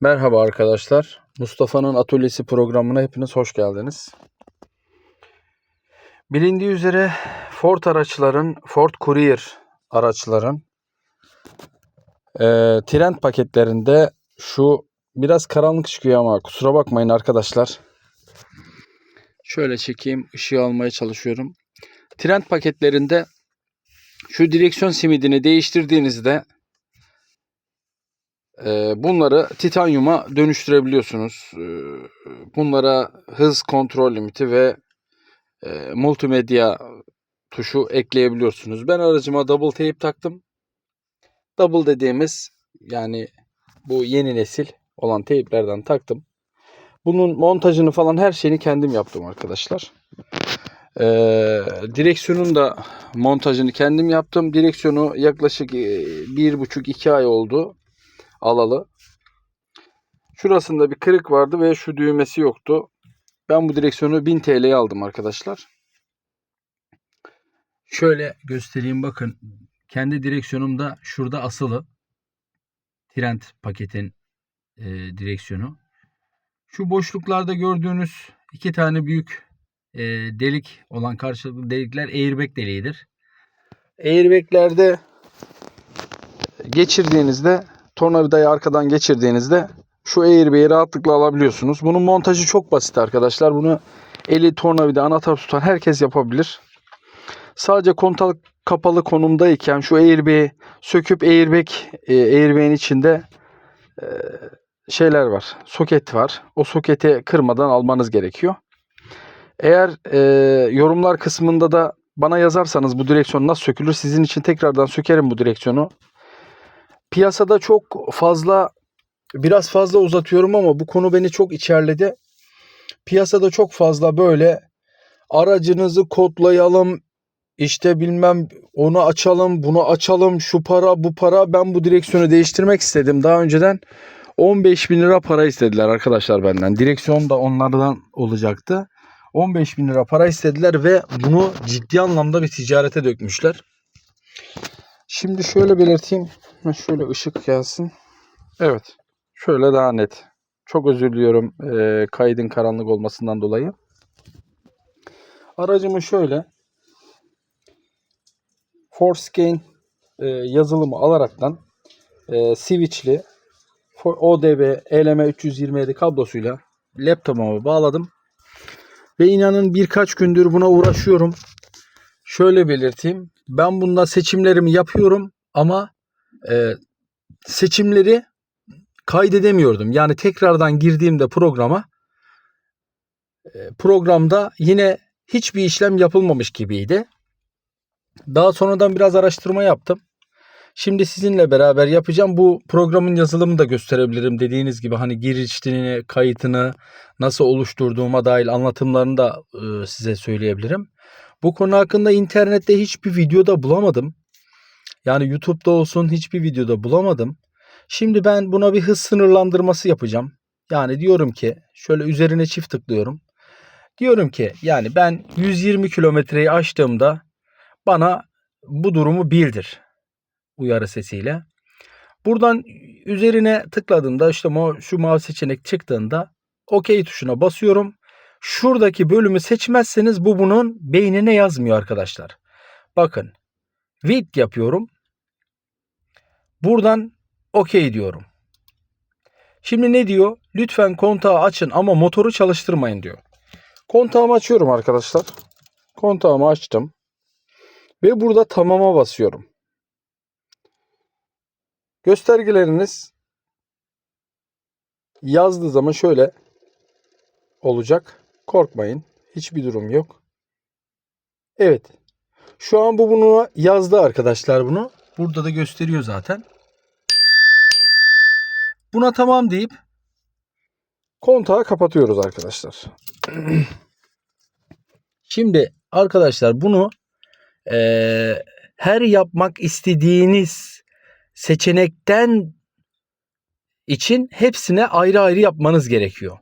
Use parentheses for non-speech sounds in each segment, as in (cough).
Merhaba arkadaşlar. Mustafa'nın Atölyesi programına hepiniz hoş geldiniz. Bilindiği üzere Ford araçların, Ford Courier araçların eee trend paketlerinde şu biraz karanlık çıkıyor ama kusura bakmayın arkadaşlar. Şöyle çekeyim, ışığı almaya çalışıyorum. Trend paketlerinde şu direksiyon simidini değiştirdiğinizde Bunları titanyuma dönüştürebiliyorsunuz. Ee, Bunlara hız kontrol limiti ve e, multimedya tuşu ekleyebiliyorsunuz. Ben aracıma double tape taktım. Double dediğimiz yani bu yeni nesil olan teyplerden taktım. Bunun montajını falan her şeyini kendim yaptım arkadaşlar. Ee, direksiyonun da montajını kendim yaptım. Direksiyonu yaklaşık e, bir buçuk iki ay oldu alalı. Şurasında bir kırık vardı ve şu düğmesi yoktu. Ben bu direksiyonu 1000 TL'ye aldım arkadaşlar. Şöyle göstereyim bakın. Kendi direksiyonum da şurada asılı. Trend paketin e, direksiyonu. Şu boşluklarda gördüğünüz iki tane büyük e, delik olan karşılıklı delikler airbag deliğidir. Airbag'lerde geçirdiğinizde tornavidayı arkadan geçirdiğinizde şu airbag'i rahatlıkla alabiliyorsunuz. Bunun montajı çok basit arkadaşlar. Bunu eli tornavida anahtar tutan herkes yapabilir. Sadece kontak kapalı konumdayken şu airbag'i söküp airbag e, airbag'in içinde e, şeyler var. Soket var. O soketi kırmadan almanız gerekiyor. Eğer e, yorumlar kısmında da bana yazarsanız bu direksiyon nasıl sökülür sizin için tekrardan sökerim bu direksiyonu piyasada çok fazla biraz fazla uzatıyorum ama bu konu beni çok içerledi. Piyasada çok fazla böyle aracınızı kodlayalım işte bilmem onu açalım bunu açalım şu para bu para ben bu direksiyonu değiştirmek istedim. Daha önceden 15 bin lira para istediler arkadaşlar benden. Direksiyon da onlardan olacaktı. 15 bin lira para istediler ve bunu ciddi anlamda bir ticarete dökmüşler. Şimdi şöyle belirteyim. Ha, Şöyle ışık gelsin. Evet. Şöyle daha net. Çok özür diliyorum e, kaydın karanlık olmasından dolayı. Aracımı şöyle Forscan e, yazılımı alaraktan e, switchli ODB ELM 327 kablosuyla laptopuma bağladım. Ve inanın birkaç gündür buna uğraşıyorum. Şöyle belirteyim. Ben bunda seçimlerimi yapıyorum ama e, seçimleri kaydedemiyordum. Yani tekrardan girdiğimde programa e, programda yine hiçbir işlem yapılmamış gibiydi. Daha sonradan biraz araştırma yaptım. Şimdi sizinle beraber yapacağım. Bu programın yazılımını da gösterebilirim. Dediğiniz gibi hani girişini, kayıtını nasıl oluşturduğuma dair anlatımlarını da e, size söyleyebilirim. Bu konu hakkında internette hiçbir videoda bulamadım. Yani YouTube'da olsun hiçbir videoda bulamadım. Şimdi ben buna bir hız sınırlandırması yapacağım. Yani diyorum ki şöyle üzerine çift tıklıyorum. Diyorum ki yani ben 120 kilometreyi aştığımda bana bu durumu bildir uyarı sesiyle. Buradan üzerine tıkladığımda işte şu mavi seçenek çıktığında OK tuşuna basıyorum. Şuradaki bölümü seçmezseniz bu bunun beynine yazmıyor arkadaşlar. Bakın. With yapıyorum. Buradan OK diyorum. Şimdi ne diyor? Lütfen kontağı açın ama motoru çalıştırmayın diyor. Kontağımı açıyorum arkadaşlar. Kontağımı açtım. Ve burada tamama basıyorum. Göstergeleriniz yazdığı zaman şöyle olacak. Korkmayın. Hiçbir durum yok. Evet. Şu an bu bunu yazdı arkadaşlar bunu. Burada da gösteriyor zaten. Buna tamam deyip kontağı kapatıyoruz arkadaşlar. (clears throat) Şimdi arkadaşlar bunu eee, her yapmak istediğiniz seçenekten için hepsine ayrı ayrı yapmanız gerekiyor.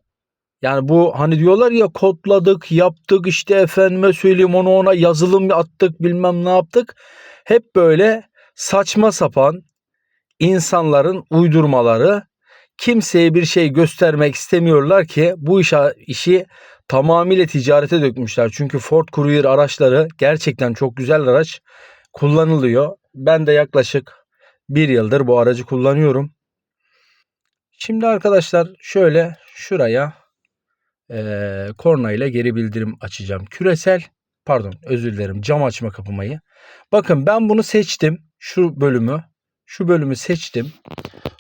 Yani bu hani diyorlar ya kodladık, yaptık işte efendime söyleyeyim onu ona yazılım attık bilmem ne yaptık. Hep böyle saçma sapan insanların uydurmaları kimseye bir şey göstermek istemiyorlar ki bu iş, işi tamamıyla ticarete dökmüşler. Çünkü Ford Courier araçları gerçekten çok güzel araç kullanılıyor. Ben de yaklaşık bir yıldır bu aracı kullanıyorum. Şimdi arkadaşlar şöyle şuraya eee korna ile geri bildirim açacağım. Küresel pardon özür dilerim cam açma kapamayı. Bakın ben bunu seçtim. Şu bölümü şu bölümü seçtim.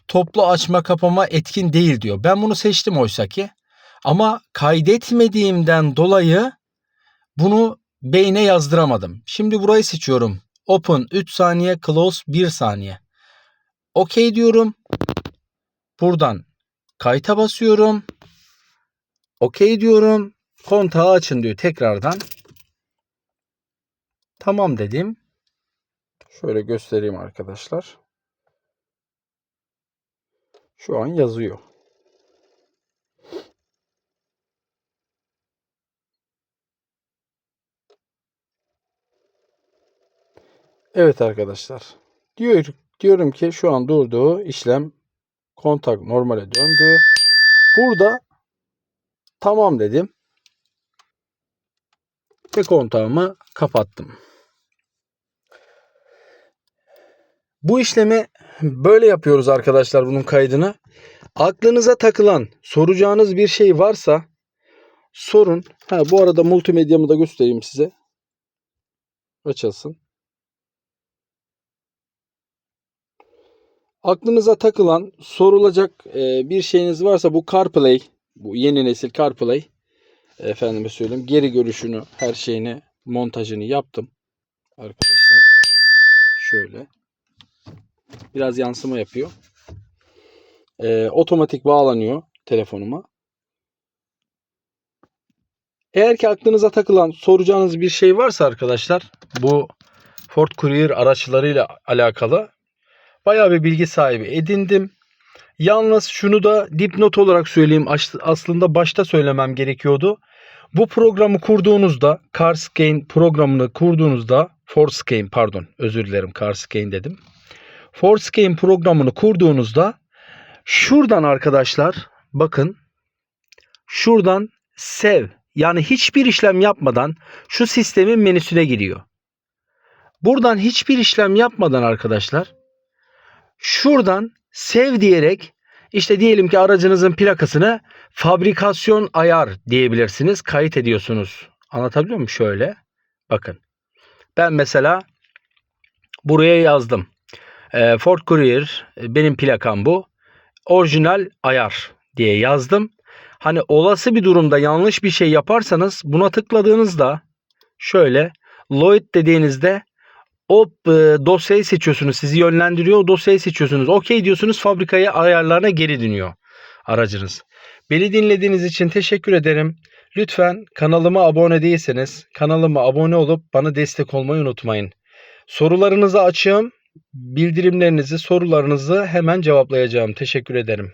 Toplu açma kapama etkin değil diyor. Ben bunu seçtim oysa ki. Ama kaydetmediğimden dolayı bunu beyne yazdıramadım. Şimdi burayı seçiyorum. Open 3 saniye, close 1 saniye. OK diyorum. Buradan kayıta basıyorum. OK diyorum. Kontağı açın diyor tekrardan. Tamam dedim. Şöyle göstereyim arkadaşlar. Şu an yazıyor. Evet arkadaşlar. Diyor, diyorum ki şu an durduğu işlem kontak normale döndü. Burada tamam dedim. Ve kontağımı kapattım. Bu işlemi böyle yapıyoruz arkadaşlar bunun kaydını. Aklınıza takılan, soracağınız bir şey varsa sorun. Ha bu arada multimedyamı da göstereyim size. Açılsın. Aklınıza takılan, sorulacak e, bir şeyiniz varsa bu CarPlay, bu yeni nesil CarPlay efendime söyleyeyim geri görüşünü, her şeyini, montajını yaptım arkadaşlar. Şöyle. Biraz yansıma yapıyor. E, otomatik bağlanıyor telefonuma. Eğer ki aklınıza takılan, soracağınız bir şey varsa arkadaşlar bu Ford Courier araçlarıyla alakalı bayağı bir bilgi sahibi edindim. Yalnız şunu da dipnot olarak söyleyeyim. As- Aslında başta söylemem gerekiyordu. Bu programı kurduğunuzda Carscan programını kurduğunuzda Forscan pardon özür dilerim Carscan dedim. Forscan programını kurduğunuzda şuradan arkadaşlar bakın şuradan sev yani hiçbir işlem yapmadan şu sistemin menüsüne giriyor. Buradan hiçbir işlem yapmadan arkadaşlar şuradan sev diyerek işte diyelim ki aracınızın plakasını fabrikasyon ayar diyebilirsiniz. Kayıt ediyorsunuz. Anlatabiliyor muyum? Şöyle. Bakın. Ben mesela buraya yazdım. Ee, Ford Courier e, benim plakam bu. Orijinal ayar diye yazdım. Hani olası bir durumda yanlış bir şey yaparsanız buna tıkladığınızda şöyle Lloyd dediğinizde o e, dosyayı seçiyorsunuz. Sizi yönlendiriyor. O dosyayı seçiyorsunuz. Okey diyorsunuz. Fabrikaya ayarlarına geri dönüyor aracınız. Beni dinlediğiniz için teşekkür ederim. Lütfen kanalıma abone değilseniz kanalıma abone olup bana destek olmayı unutmayın. Sorularınızı açığım. Bildirimlerinizi, sorularınızı hemen cevaplayacağım. Teşekkür ederim.